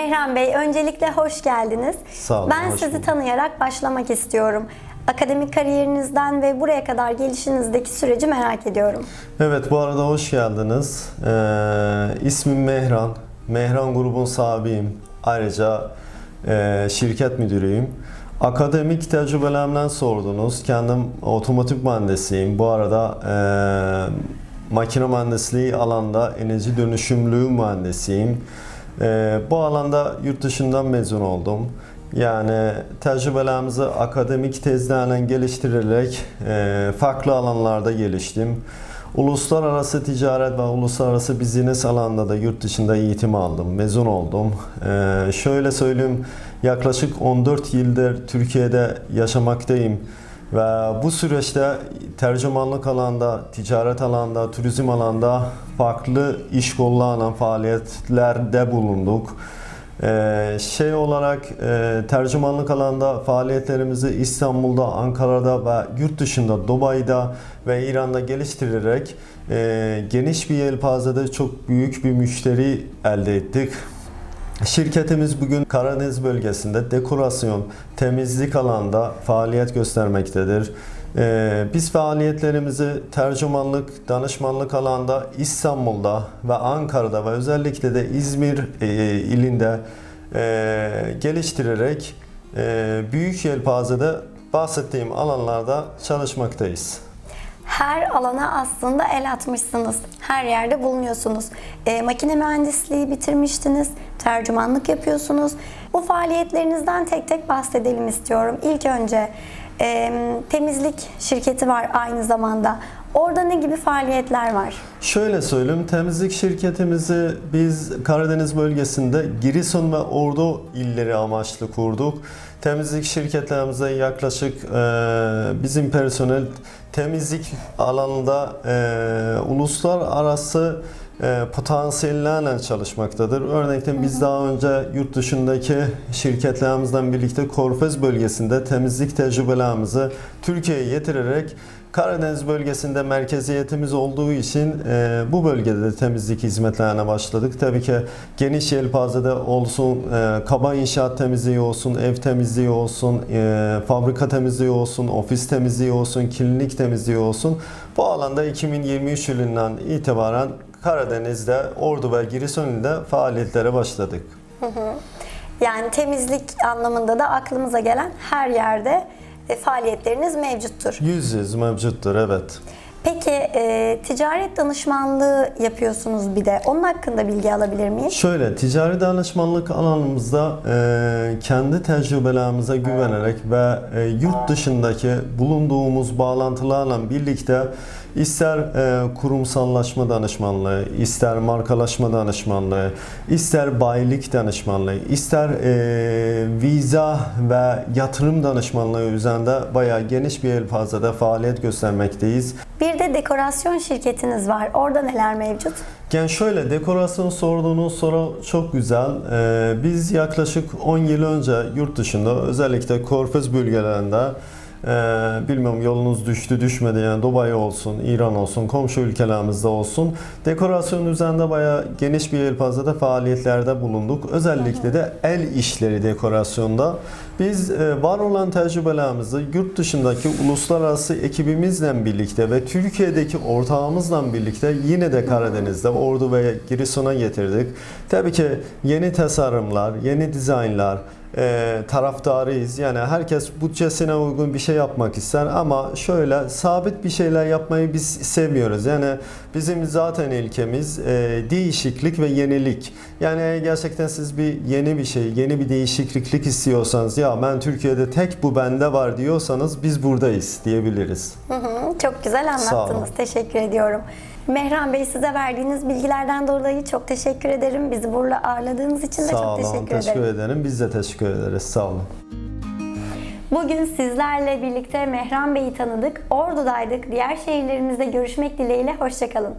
Mehran Bey, öncelikle hoş geldiniz. Sağ olun, Ben sizi bulduk. tanıyarak başlamak istiyorum. Akademik kariyerinizden ve buraya kadar gelişinizdeki süreci merak ediyorum. Evet bu arada hoş geldiniz. Ee, ismim Mehran. Mehran grubun sahibiyim. Ayrıca e, şirket müdürüyüm. Akademik tecrübelerimden sordunuz. Kendim otomotiv mühendisiyim. Bu arada e, makine mühendisliği alanda enerji dönüşümlüğü mühendisiyim. E, bu alanda yurt dışından mezun oldum. Yani tecrübelerimizi akademik tezlerle geliştirerek e, farklı alanlarda geliştim. Uluslararası ticaret ve uluslararası business alanında da yurt dışında eğitim aldım, mezun oldum. E, şöyle söyleyeyim, yaklaşık 14 yıldır Türkiye'de yaşamaktayım. Ve bu süreçte tercümanlık alanda, ticaret alanda, turizm alanda farklı iş kollarına faaliyetlerde bulunduk. Ee, şey olarak e, tercümanlık alanda faaliyetlerimizi İstanbul'da, Ankara'da ve yurt dışında Dubai'de ve İran'da geliştirerek e, geniş bir yelpazede çok büyük bir müşteri elde ettik. Şirketimiz bugün Karadeniz bölgesinde dekorasyon, temizlik alanda faaliyet göstermektedir. Ee, biz faaliyetlerimizi tercümanlık, danışmanlık alanda İstanbul'da ve Ankara'da ve özellikle de İzmir e, ilinde e, geliştirerek e, büyük yelpazede bahsettiğim alanlarda çalışmaktayız. Her alana aslında el atmışsınız. Her yerde bulunuyorsunuz. E, makine mühendisliği bitirmiştiniz. Tercümanlık yapıyorsunuz. Bu faaliyetlerinizden tek tek bahsedelim istiyorum. İlk önce e, temizlik şirketi var aynı zamanda. Orada ne gibi faaliyetler var? Şöyle söyleyeyim, temizlik şirketimizi biz Karadeniz bölgesinde Giresun ve Ordu illeri amaçlı kurduk. Temizlik şirketlerimize yaklaşık e, bizim personel temizlik alanında e, uluslararası potansiyellerle çalışmaktadır. Örneğin biz daha önce yurt dışındaki şirketlerimizden birlikte Korfez bölgesinde temizlik tecrübelerimizi Türkiye'ye getirerek Karadeniz bölgesinde merkeziyetimiz olduğu için e, bu bölgede de temizlik hizmetlerine başladık. Tabii ki geniş yelpazede olsun, e, kaba inşaat temizliği olsun, ev temizliği olsun, e, fabrika temizliği olsun, ofis temizliği olsun, klinik temizliği olsun. Bu alanda 2023 yılından itibaren Karadeniz'de, Ordu ve Giresun'da faaliyetlere başladık. Yani temizlik anlamında da aklımıza gelen her yerde e, faaliyetleriniz mevcuttur. Yüz yüz mevcuttur, evet. Peki e, ticaret danışmanlığı yapıyorsunuz bir de. Onun hakkında bilgi alabilir miyim? Şöyle, ticari danışmanlık alanımızda e, kendi tecrübelerimize güvenerek ve e, yurt dışındaki bulunduğumuz bağlantılarla birlikte ister e, kurumsallaşma danışmanlığı, ister markalaşma danışmanlığı, ister bayilik danışmanlığı, ister e, viza ve yatırım danışmanlığı üzerinde bayağı geniş bir yelpazede faaliyet göstermekteyiz. Bir de dekorasyon şirketiniz var. Orada neler mevcut? Yani şöyle dekorasyon sorduğunuz soru çok güzel. Ee, biz yaklaşık 10 yıl önce yurt dışında özellikle Körfez bölgelerinde e, bilmiyorum yolunuz düştü düşmedi yani Dubai olsun, İran olsun, komşu ülkelerimizde olsun dekorasyon üzerinde bayağı geniş bir yelpazede faaliyetlerde bulunduk. Özellikle de el işleri dekorasyonda biz e, var olan tecrübelerimizi yurt dışındaki uluslararası ekibimizle birlikte ve Türkiye'deki ortağımızla birlikte yine de Karadeniz'de Ordu ve Giresun'a getirdik. Tabii ki yeni tasarımlar, yeni dizaynlar, e, taraftarıyız. Yani herkes bütçesine uygun bir şey yapmak ister ama şöyle sabit bir şeyler yapmayı biz sevmiyoruz. Yani bizim zaten ilkemiz e, değişiklik ve yenilik. Yani gerçekten siz bir yeni bir şey, yeni bir değişikliklik istiyorsanız ya ben Türkiye'de tek bu bende var diyorsanız biz buradayız diyebiliriz. Hı hı, çok güzel anlattınız. Teşekkür ediyorum. Mehran Bey size verdiğiniz bilgilerden dolayı çok teşekkür ederim. Bizi burada ağırladığınız için de Sağ çok olun, teşekkür teşekkür ederim. ederim. Biz de teşekkür ederiz. Sağ olun. Bugün sizlerle birlikte Mehran Bey'i tanıdık. Ordu'daydık. Diğer şehirlerimizde görüşmek dileğiyle. Hoşçakalın.